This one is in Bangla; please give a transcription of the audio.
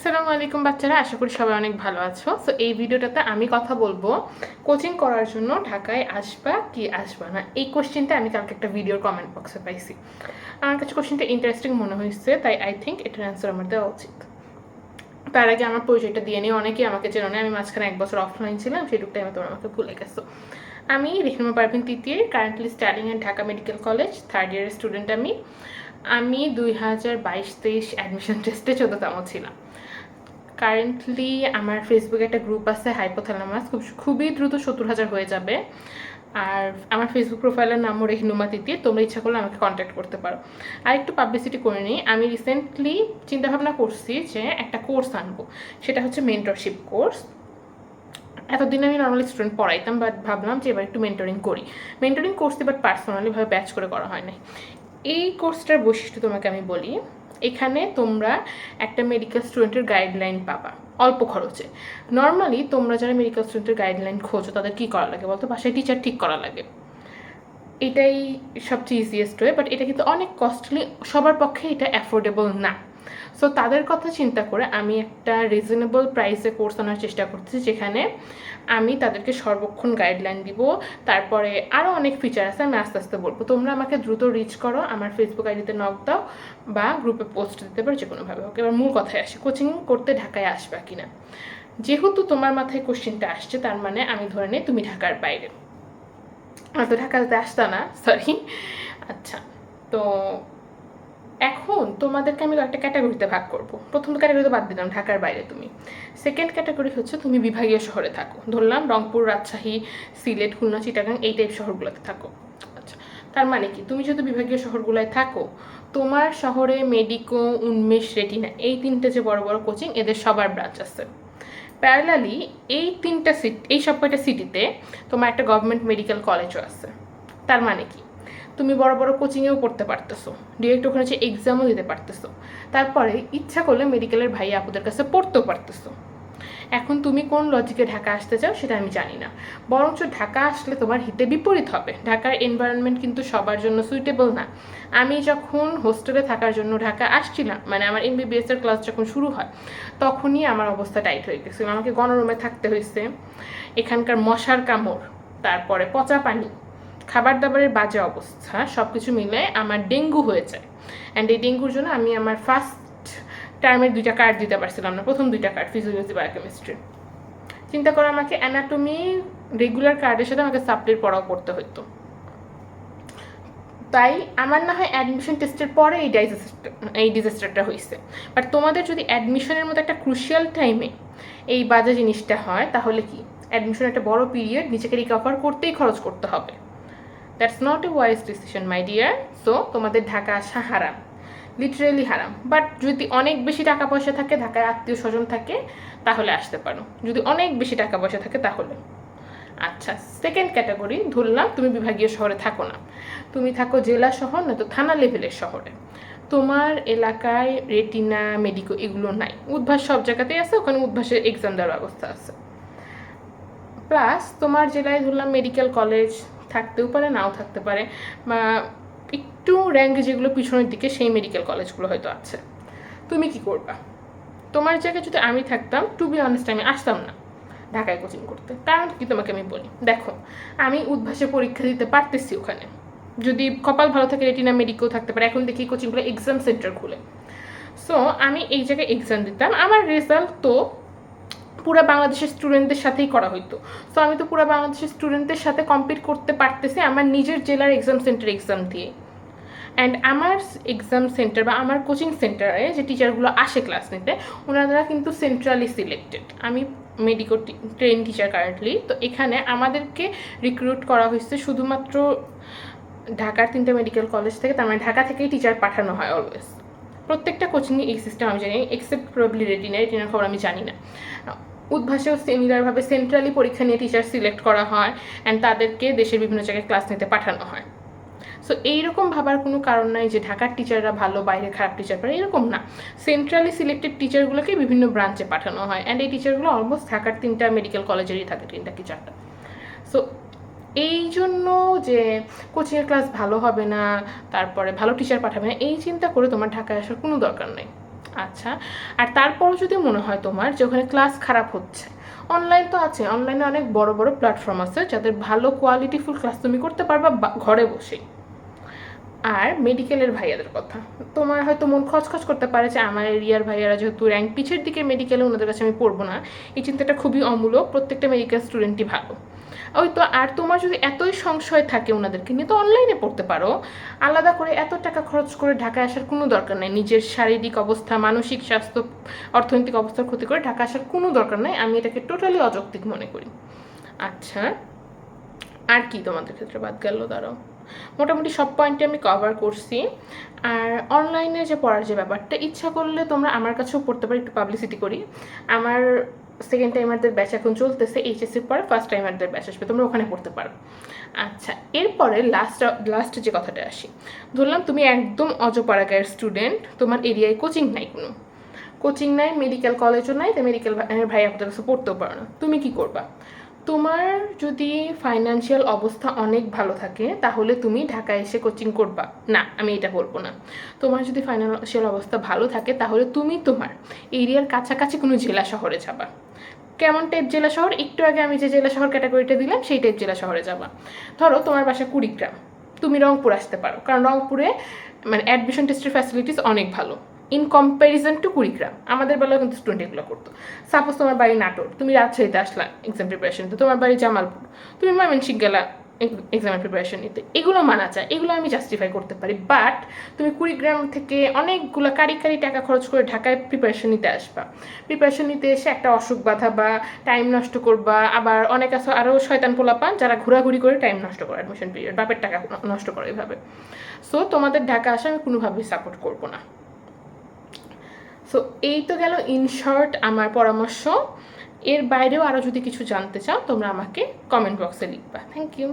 আসসালামু আলাইকুম বাচ্চারা, আশা করি সবাই অনেক ভালো আছো। সো এই ভিডিওটাতে আমি কথা বলব কোচিং করার জন্য ঢাকায় আসবা কি আসবা না? এই কোশ্চেনটা আমি কালকে একটা ভিডিওর কমেন্ট বক্সে পাইছি। আমার কাছে কোশ্চেনটা ইন্টারেস্টিং মনে হয়েছে, তাই আই থিঙ্ক এটার অ্যান্সার আমার দেওয়া উচিত। তার আগে আমার পরিচয়টা দিয়ে নিয়ে অনেকেই আমাকে চেনো না, আমি মাঝখানে এক বছর অফলাইন ছিলাম সেটুকু টাইমে তোমরা আমাকে ভুলে গেছো। আমি রেহনুমা পারভিন তৃতীয় currently studying at Dhaka medical college third ইয়ারের স্টুডেন্ট আমি। আমি দুই হাজার বাইশ তেইশ অ্যাডমিশন টেস্টে চোদ্দতম ছিলাম। কারেন্টলি আমার ফেসবুকে একটা গ্রুপ আছে হাইপোথ্যালামাস খুব খুবই দ্রুত সত্তর হাজার হয়ে যাবে। আর আমার ফেসবুক প্রোফাইলের নামও রেহিনুমা তিতি, তোমরা ইচ্ছা করলে আমাকে কন্ট্যাক্ট করতে পারো। আর একটু পাবলিসিটি করে নিই, আমি রিসেন্টলি চিন্তাভাবনা করছি যে একটা কোর্স আনব, সেটা হচ্ছে মেন্টরশিপ কোর্স এতদিন আমি নর্মালি স্টুডেন্ট পড়াইতাম বাট ভাবলাম যে এবার একটু মেন্টরিং করি। মেন্টরিং কোর্সটি বাট পার্সোনালিভাবে ব্যাচ করে করা হয় না এই কোর্সটার বৈশিষ্ট্য তোমাকে আমি বলি এখানে তোমরা একটা মেডিকেল স্টুডেন্টের গাইডলাইন পাবা, অল্প খরচে। নর্মালি তোমরা যারা মেডিকেল স্টুডেন্টের গাইডলাইন খোঁজো, তাদের কী করা লাগে বলতো? বাসায় টিচার ঠিক করা লাগে। এটাই সবচেয়ে ইজিয়েস্ট ওয়ে বাট এটা কিন্তু অনেক কস্টলি সবার পক্ষে এটা অ্যাফোর্ডেবল না। সো তাদের কথা চিন্তা করে আমি একটা রিজনেবল প্রাইসে কোর্স আনার চেষ্টা করছি, যেখানে আমি তাদেরকে সর্বক্ষণ গাইডলাইন দিব। তারপরে আরও অনেক ফিচার আছে, আমি আস্তে আস্তে বলব। তোমরা আমাকে দ্রুত রিচ করো, আমার ফেসবুক আইডিতে নক দাও বা গ্রুপে পোস্ট দিতে পারো যে কোনোভাবে হোক। এবার মূল কথায় আসি কোচিং করতে ঢাকায় আসবা কিনা? যেহেতু তোমার মাথায় কোশ্চেনটা আসছে, তার মানে আমি ধরে নিই তুমি ঢাকার বাইরে। হয়তো ঢাকাতে আসতা না সরি আচ্ছা তো এখন তোমাদেরকে আমি একটা ক্যাটাগরিতে ভাগ করব। প্রথম ক্যাটাগরিতে বাদ দিলাম, ঢাকার বাইরে তুমি। সেকেন্ড ক্যাটাগরি হচ্ছে তুমি বিভাগীয় শহরে থাকো। ধরলাম রংপুর, রাজশাহী, সিলেট, খুলনা, চিটাগাং এই টাইপ শহরগুলোতে থাকো। আচ্ছা তার মানে কি? তুমি যদি বিভাগীয় শহরগুলোয় থাকো, তোমার শহরে মেডিকো, উন্মেষ, রেটিনা এই তিনটে যে বড় বড় কোচিং, এদের সবার ব্রাঞ্চ আছে। প্যারালালি এই তিনটা সিট এই সব কয়টা সিটিতে তোমার একটা গভর্নমেন্ট মেডিকেল কলেজও আছে। তার মানে কি? তুমি বড় বড় কোচিংয়েও পড়তে পারতেছো। ডিরেক্ট ওখানে হচ্ছে এক্সামও দিতে পারতেছো। তারপরে ইচ্ছা করলে মেডিকেলের ভাই আপুদের কাছে পড়তেও পারতেছো। এখন তুমি কোন লজিকে ঢাকা আসতে চাও সেটা আমি জানি না। বরঞ্চ ঢাকা আসলে তোমার হিতে বিপরীত হবে। ঢাকার এনভায়রনমেন্ট কিন্তু সবার জন্য সুইটেবল না। আমি যখন হোস্টেলে থাকার জন্য ঢাকা আসছিলাম মানে আমার এমবিবিএস এর ক্লাস যখন শুরু হয়, তখনই আমার অবস্থা টাইট হয়ে গেছিল আমাকে গণরুমে থাকতে হয়েছে। এখানকার মশার কামড়, তারপরে পচা পানি খাবার দাবারের বাজে অবস্থা সব কিছু মিলে আমার ডেঙ্গু হয়ে যায়। অ্যান্ড এই ডেঙ্গুর জন্য আমি আমার ফার্স্ট টার্মের দুইটা কার্ড দিতে পারছিলাম না, প্রথম দুইটা কার্ড ফিজিওলজি বায়োকেমিস্ট্রি চিন্তা করো আমাকে অ্যানাটমি রেগুলার কার্ডের সাথে আমাকে সাপ্লির পড়াও করতে হতো তাই আমার না হয় অ্যাডমিশন টেস্টের পরে এই ডাইজেস্টার এই ডিজাস্টারটা হয়েছে বাট তোমাদের যদি অ্যাডমিশনের মতো একটা ক্রুশিয়াল টাইমে এই বাজে জিনিসটা হয়, তাহলে কি? অ্যাডমিশন একটা বড় পিরিয়ড নিজেকে রিকভার করতেই খরচ করতে হবে। That's not a wise decision my dear so তোমাদের ঢাকা আসা হারাম। লিটারেলি হারাম। বাট যদি অনেক বেশি টাকা পয়সা থাকে, ঢাকায় আত্মীয় স্বজন থাকে, তাহলে আসতে পারো। যদি অনেক বেশি টাকা পয়সা থাকে, তাহলে। আচ্ছা সেকেন্ড ক্যাটাগরি ধরলাম, তুমি বিভাগীয় শহরে থাকো না। তুমি থাকো জেলা শহর, নয়তো থানা লেভেলের শহরে। তোমার এলাকায় রেটিনা মেডিকো এগুলো নাই। উদ্ভাস সব জায়গাতেই আছে, ওখানে উদ্ভাসের এক্সাম দেওয়ার ব্যবস্থা আছে। প্লাস তোমার জেলায় ধরলাম মেডিকেল কলেজ থাকতেও পারে, নাও থাকতে পারে। বা একটু র্যাঙ্ক যেগুলো পিছনের দিকে, সেই মেডিকেল কলেজগুলো হয়তো আছে। তুমি কি করবা? তোমার জায়গায় যদি আমি থাকতাম টু বি অনেস্ট আমি আসতাম না ঢাকায় কোচিং করতে। কারণ কি তোমাকে আমি বলি? দেখো, আমি উদ্ভাসে পরীক্ষা দিতে পারতেছি ওখানে। যদি কপাল ভালো থাকে রেটিনা মেডিকেল থাকতে পারে, এখন দেখি কোচিংগুলো এক্সাম সেন্টার খুলে। সো আমি এই জায়গায় এক্সাম দিতাম। আমার রেজাল্ট তো পুরো বাংলাদেশের স্টুডেন্টদের সাথেই করা হইতো। সো আমি তো পুরো বাংলাদেশের স্টুডেন্টদের সাথে কম্পিট করতে পারতেছি আমার নিজের জেলার এক্সাম সেন্টার এক্সাম দিয়ে। অ্যান্ড আমার এক্সাম সেন্টার বা আমার কোচিং সেন্টারে যে টিচারগুলো আসে ক্লাস নিতে, ওনারা কিন্তু সেন্ট্রালি সিলেক্টেড আমি মেডিকো ট্রেন টিচার কারেন্টলি তো এখানে আমাদেরকে রিক্রুট করা হয়েছে শুধুমাত্র ঢাকার তিনটে মেডিকেল কলেজ থেকে, তার মানে ঢাকা থেকেই টিচার পাঠানো হয় অলওয়েজ প্রত্যেকটা কোচিংয়ে এই সিস্টেম আমি জানি এক্সেপ্ট প্রবলি রেটিনা রেটিনার খবর আমি জানি না। উদ্ভাসেও সিমিলারভাবে সেন্ট্রালি পরীক্ষা নিয়ে টিচার সিলেক্ট করা হয় অ্যান্ড তাদেরকে দেশের বিভিন্ন জায়গায় ক্লাস নিতে পাঠানো হয়। সো এইরকম ভাবার কোনো কারণ নাই যে ঢাকার টিচাররা ভালো বাইরে খারাপ টিচার পারে এরকম না। সেন্ট্রালি সিলেক্টেড টিচারগুলোকে বিভিন্ন ব্রাঞ্চে পাঠানো হয় অ্যান্ড এই টিচারগুলো অলমোস্ট ঢাকার তিনটা মেডিকেল কলেজেরই থাকে, তিনটা কি চারটা। সো এই জন্য যে কোচিংয়ের ক্লাস ভালো হবে না, তারপরে ভালো টিচার পাঠাবে না, এই চিন্তা করে তোমার ঢাকায় আসার কোনো দরকার নেই। আচ্ছা আর তারপরও যদি মনে হয় তোমার যে ওখানে ক্লাস খারাপ হচ্ছে অনলাইন তো আছে অনলাইনে অনেক বড় বড় প্ল্যাটফর্ম আছে যাদের ভালো কোয়ালিটিফুল ক্লাস তুমি করতে পারবা ঘরে বসেই। আর মেডিকেলের ভাইয়াদের কথা। তোমার হয়তো মন খচখচ করতে পারে যে আমার এরিয়ার ভাইয়ারা যেহেতু র্যাঙ্ক পিছের দিকে মেডিকেলে ওনাদের কাছে আমি পড়ব না। এই চিন্তাটা খুবই অমূলক, প্রত্যেকটা মেডিকেল স্টুডেন্টই ভালো। ওই তো, আর তোমার যদি এতই সংশয় থাকে ওনাদেরকে নিয়ে, তো অনলাইনে পড়তে পারো। আলাদা করে এত টাকা খরচ করে ঢাকায় আসার কোনো দরকার নেই। নিজের শারীরিক অবস্থা, মানসিক স্বাস্থ্য, অর্থনৈতিক অবস্থার ক্ষতি করে ঢাকা আসার কোনো দরকার নেই। আমি এটাকে টোটালি অযৌক্তিক মনে করি। আচ্ছা আর কি তোমাদের ক্ষেত্রে বাদ গেল? দাঁড়াও। মোটামুটি সব পয়েন্টে আমি কভার করছি। আর অনলাইনে যে পড়ার যে ব্যাপারটা, ইচ্ছা করলে তোমরা আমার কাছেও পড়তে পারো, একটু পাবলিসিটি করি। আমার সেকেন্ড টাইমারদের ব্যাচ এখন চলতেছে এইচএসসির পরে ফার্স্ট টাইমারদের ব্যাচ আসবে, তোমরা ওখানে পড়তে পারো। আচ্ছা এরপরে লাস্ট লাস্ট যে কথাটা আসি। ধরলাম তুমি একদম অজপাড়াগায়ের স্টুডেন্ট তোমার এরিয়ায় কোচিং নাই কোনো। কোচিং নাই মেডিকেল কলেজও নাই তো মেডিকেল ভাই আপনাদের কাছে পড়তেও পারো না। তুমি কি করবা? তোমার যদি ফাইনান্সিয়াল অবস্থা অনেক ভালো থাকে, তাহলে তুমি ঢাকায় এসে কোচিং করবা। না, আমি এটা বলব না। তোমার যদি ফাইনান্সিয়াল অবস্থা ভালো থাকে, তাহলে তুমি তোমার এরিয়ার কাছাকাছি কোনো জেলা শহরে যাবা। কেমন টাইপ জেলা শহর? একটু আগে আমি যে জেলা শহর ক্যাটাগরিটা দিলাম, সেই টাইপ জেলা শহরে যাবা। ধরো, তোমার বাসা কুড়িগ্রাম। তুমি রংপুর আসতে পারো। কারণ রংপুরে মানে অ্যাডমিশন টেস্টের ফ্যাসিলিটিস অনেক ভালো। ইন কম্প্যারিজন টু কুড়িগ্রাম আমাদের বেলাও কিন্তু স্টুডেন্ট এগুলো করতো। সাপোজ তোমার বাড়ি নাটোর, তুমি রাজশাহীতে আসলা এক্সাম প্রিপারেশন নিতে তোমার বাড়ি জামালপুর, তুমি ময়মনসিং গেলা এক্সামের প্রিপারেশন নিতে। এগুলো মানা যায়, এগুলো আমি জাস্টিফাই করতে পারি। বাট তুমি কুড়িগ্রাম থেকে অনেকগুলো কারি কারি টাকা খরচ করে ঢাকায় প্রিপারেশন নিতে আসবা। প্রিপারেশন নিতে এসে একটা অসুখ বাধা বা টাইম নষ্ট করবা, আবার অনেক আছে আরও শয়তান পোলা পান যারা ঘোরাঘুরি করে টাইম নষ্ট করে অ্যাডমিশন পিরিয়ড বাপের টাকা নষ্ট করে এভাবে। সো তোমাদের ঢাকা আসা আমি কোনোভাবেই সাপোর্ট করব না। সো এই তো গেল ইনশর্ট আমার পরামর্শ। এর বাইরেও আরও যদি কিছু জানতে চাও, তোমরা আমাকে কমেন্ট বক্সে লিখবা। Thank you